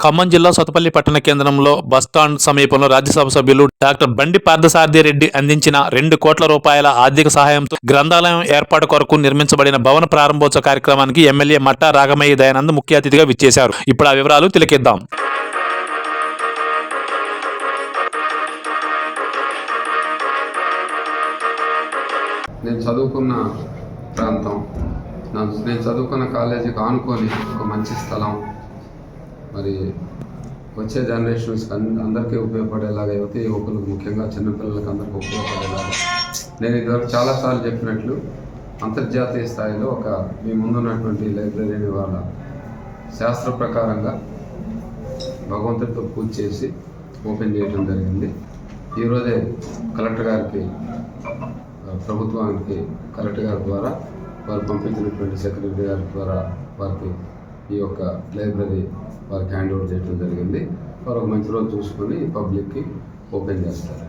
ఖమ్మం జిల్లా సొతపల్లి పట్టణ కేంద్రంలో బస్టాండ్ సమీపంలో రాజ్యసభ సభ్యులు డాక్టర్ బండి పార్థసారథి రెడ్డి అందించిన రెండు కోట్ల రూపాయల ఆర్థిక సహాయంతో గ్రంథాలయం ఏర్పాటు కొరకు నిర్మించబడిన భవన ప్రారంభోత్సవ కార్యక్రమానికి ఎమ్మెల్యే మట్టా రాగమయ్య దయానంద్ ముఖ్య అతిథిగా విచ్చేశారు. ఇప్పుడు ఆ వివరాలు తిలకిద్దాం. నేను చదువుకున్న ప్రాంతం నేను చదువుకున్న కాలేజీకి ఆనుకొని ఒక మంచి స్థలం మరి వచ్చే జనరేషన్స్కి అందరికీ ఉపయోగపడేలాగా యువతి యువకులకు ముఖ్యంగా చిన్నపిల్లలకి అందరికీ ఉపయోగపడేలాగా. నేను ఇదివరకు చాలాసార్లు చెప్పినట్లు అంతర్జాతీయ స్థాయిలో ఒక మీ ముందున్నటువంటి లైబ్రరీని వాళ్ళ శాస్త్ర ప్రకారంగా భగవంతుడితో పూజ చేసి ఓపెన్ చేయడం జరిగింది. ఈరోజే కలెక్టర్ గారికి ప్రభుత్వానికి కలెక్టర్ గారి ద్వారా వారు పంపించినటువంటి సెక్రటరీ గారి ద్వారా వారికి ఈ యొక్క లైబ్రరీ వారికి హ్యాండ్ ఓవర్ చేయడం జరిగింది. వారు ఒక మంచి రోజు చూసుకొని పబ్లిక్కి ఓపెన్ చేస్తారు.